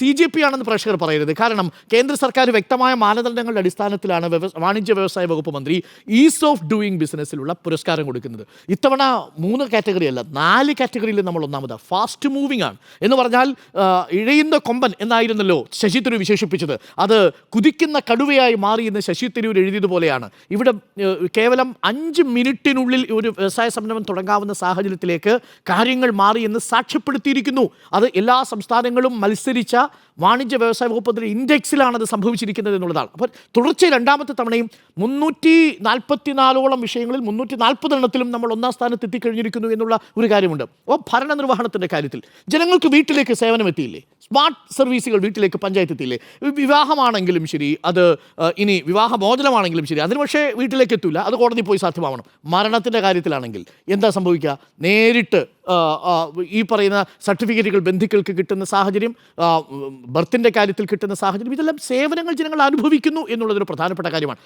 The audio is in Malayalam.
സി ജെ പി ആണെന്ന് പ്രേക്ഷകർ പറയരുത്. കാരണം കേന്ദ്ര സർക്കാർ വ്യക്തമായ മാനദണ്ഡങ്ങളുടെ അടിസ്ഥാനത്തിലാണ് വാണിജ്യ വ്യവസായ വകുപ്പ് മന്ത്രി ഈസ് ഓഫ് ഡൂയിങ് ബിസിനസ്സിലുള്ള പുരസ്കാരം കൊടുക്കുന്നത്. ഇത്തവണ മൂന്ന് കാറ്റഗറി അല്ല നാല് കാറ്റഗറിയിൽ നമ്മൾ ഒന്നാമത്. ഫാസ്റ്റ് മൂവിംഗ് ആണ്. എന്ന് പറഞ്ഞാൽ ഇഴയുന്ന കൊമ്പൻ എന്നായിരുന്നല്ലോ ശശി തരൂർ വിശേഷിപ്പിച്ചത്. അത് കുതിക്കുന്ന കടുവയായി മാറി എന്ന് ശശി തരൂർ എഴുതിയതുപോലെയാണ്. ഇവിടെ കേവലം അഞ്ച് മിനിറ്റിനുള്ളിൽ ഒരു വ്യവസായ സംരംഭം തുടങ്ങാവുന്ന സാഹചര്യത്തിലേക്ക് കാര്യങ്ങൾ മാറി എന്ന് സാക്ഷ്യപ്പെടുത്തിയിരിക്കുന്നു. അത് എല്ലാ സംസ്ഥാനങ്ങളും മത്സരിച്ച വാണിജ്യ വ്യവസായ വകുപ്പത്തിന്റെ ഇൻഡെക്സിലാണ് അത് സംഭവിച്ചിരിക്കുന്നത് എന്നുള്ളതാണ്. അപ്പോൾ തുടർച്ച രണ്ടാമത്തെ തവണയും മുന്നൂറ്റി നാൽപ്പത്തിനാലോളം വിഷയങ്ങളിൽ മുന്നൂറ്റി നാൽപ്പത് എണ്ണത്തിലും നമ്മൾ ഒന്നാം സ്ഥാനത്ത് എത്തിക്കഴിഞ്ഞിരിക്കുന്നു എന്നുള്ള ഒരു കാര്യമുണ്ട്. അപ്പോൾ ഭരണനിർവഹണത്തിന്റെ കാര്യത്തിൽ ജനങ്ങൾക്ക് വീട്ടിലേക്ക് സേവനം എത്തിയില്ലേ സ്മാർട്ട് സർവീസുകൾ വീട്ടിലേക്ക് പഞ്ചായത്ത് എത്തിയില്ലേ വിവാഹമാണെങ്കിലും ശരി അത് ഇനി വിവാഹമോചനമാണെങ്കിലും ശരി അതിന് പക്ഷേ വീട്ടിലേക്ക് എത്തൂല അത് കോടതി പോയി സാധ്യമാവണം. മരണത്തിന്റെ കാര്യത്തിലാണെങ്കിൽ എന്താ സംഭവിക്കുക? നേരിട്ട് ഈ പറയുന്ന സർട്ടിഫിക്കറ്റുകൾ ബന്ധുക്കൾക്ക് കിട്ടുന്ന സാഹചര്യം ബർത്തിന്റെ കാര്യത്തിൽ കിട്ടുന്ന സാഹചര്യം ഇതെല്ലാം സേവനങ്ങൾ ജനങ്ങൾ അനുഭവിക്കുന്നു എന്നുള്ളതൊരു പ്രധാനപ്പെട്ട കാര്യമാണ്.